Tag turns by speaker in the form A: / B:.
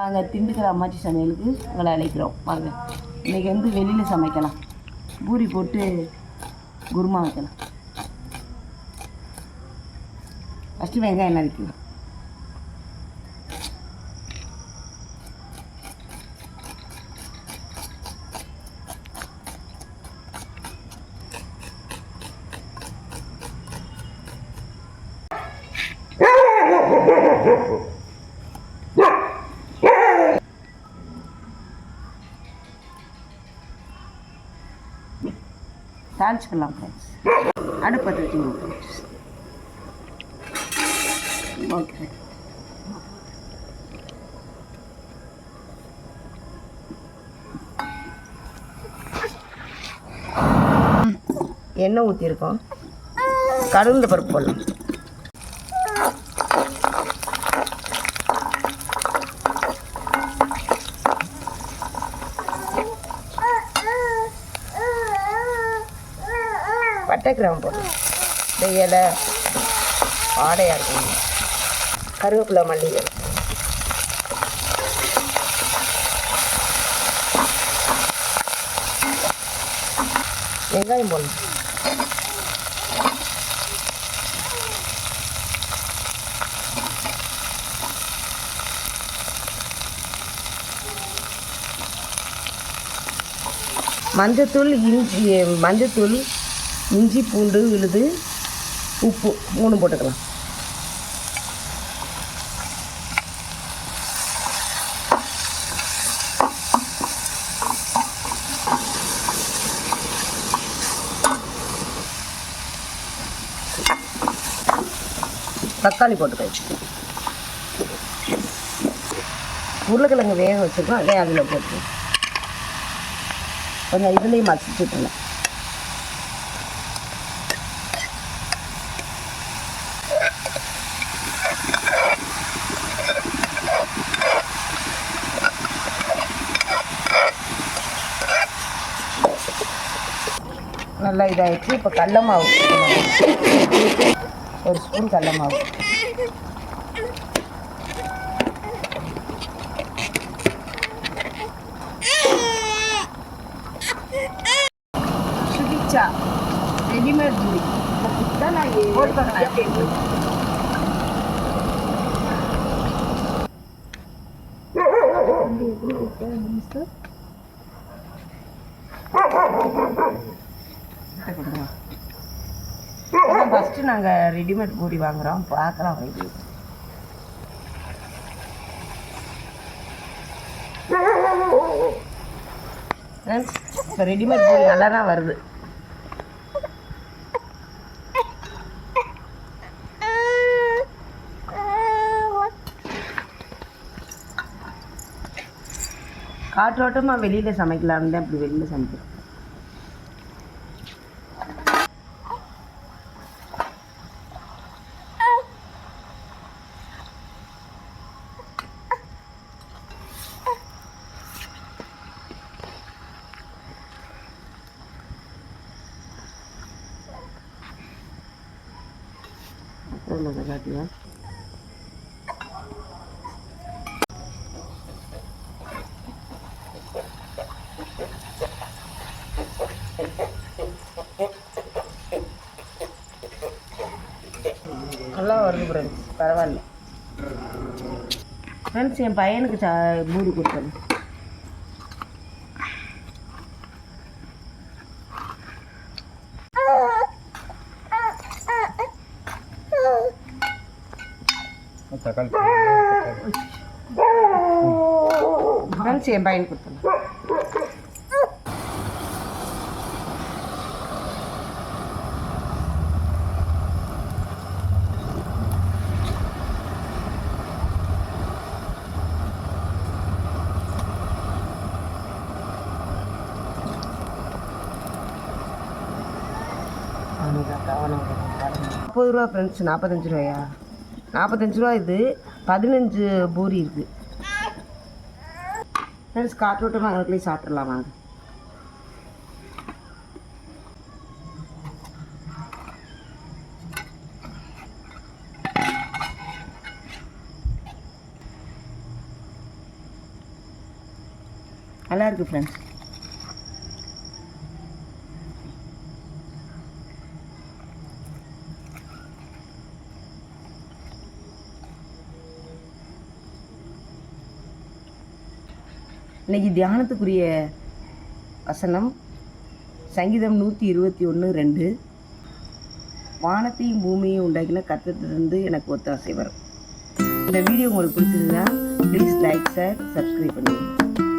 A: வாங்க திண்டுக்கல் அம்மாச்சி சமையலுக்கு உங்களை அழைக்கிறோம். வாங்க இன்றைக்கி வந்து வெளியில் சமைக்கலாம். பூரி போட்டு குருமா வைக்கலாம். ஃபஸ்ட்டு வெங்காயம் நறுக்கலாம் தாளிச்சுக்கலாம் ஃப்ரெண்ட்ஸ் அடுப்பை தூக்கிங்க ஃப்ரெண்ட்ஸ் ஓகே எண்ணெய் ஊற்றிருக்கோம் கடுகுல பருப்பு போடலாம். பட்டை கிராம்பு போடலாம் இந்த இலை ஆடையாக இருக்கும். கருவேப்பிலை மல்லிகை. வெங்காயம் போடணும். மஞ்சத்தூள் இஞ்சி மஞ்சத்தூள் இஞ்சி பூண்டு விழுது உப்பு மூணு போட்டுக்கலாம். தக்காளி போட்டுக்கலாம் உருளைக்கிழங்கு வேக வச்சுருக்கோம் அதே அதில் போட்டு கொஞ்சம் இதுலேயும் மசிச்சுட்டுலாம் நல்லா இதாகிடுச்சு இப்போ கடல மாவு. ஒரு ஸ்பூன் கடல மாவு. சுபிச்சா ரெடிமேட் பூரி போட்டு பார்க்கலாம் ஃபஸ்ட்டு நாங்கள் ரெடிமேட் பூரி வாங்குகிறோம் இது ஃப்ரெண்ட்ஸ் இப்போ ரெடிமேட் பூரி நல்லா தான் வருது. காற்றோட்டமாக வெளியில் சமைக்கலாம்னு தான் இப்படி வெளியில் சமைக்கிறோம். அப்புறம் காட்டுவேன் நல்லா வருது ஃப்ரெண்ட்ஸ் பரவாயில்ல. ஃப்ரெண்ட்ஸ் என் பையனுக்கு சா பூரி கொடுத்தேன்.
B: தக்காளி
A: ஃப்ரெண்ட்ஸ் என் பையனுக்கு கொடுத்தேன் முப்பது ரூபா ஃப்ரெண்ட்ஸ் நாற்பத்தஞ்சு ரூபாயா நாற்பத்தஞ்சு ரூபா இது பதினஞ்சு பூரி இருக்குது ஃப்ரெண்ட்ஸ் காற்றோட்டமாக அதுக்குள்ளேயே சாப்பிட்றலாம் வாங்க. நல்லா இருக்குது ஃப்ரெண்ட்ஸ் இன்னைக்கு தியானத்துக்குரிய வசனம் சங்கீதம் நூற்றி இருபத்தி ஒன்று ரெண்டு. வானத்தையும் பூமியையும் உண்டாக்கின கத்தத்திலிருந்து எனக்கு ஒத்தாசை வரும். இந்த வீடியோ உங்களுக்கு பிடிச்சிருந்தா ப்ளீஸ் லைக் சார் சப்ஸ்கிரைப் பண்ணுங்கள்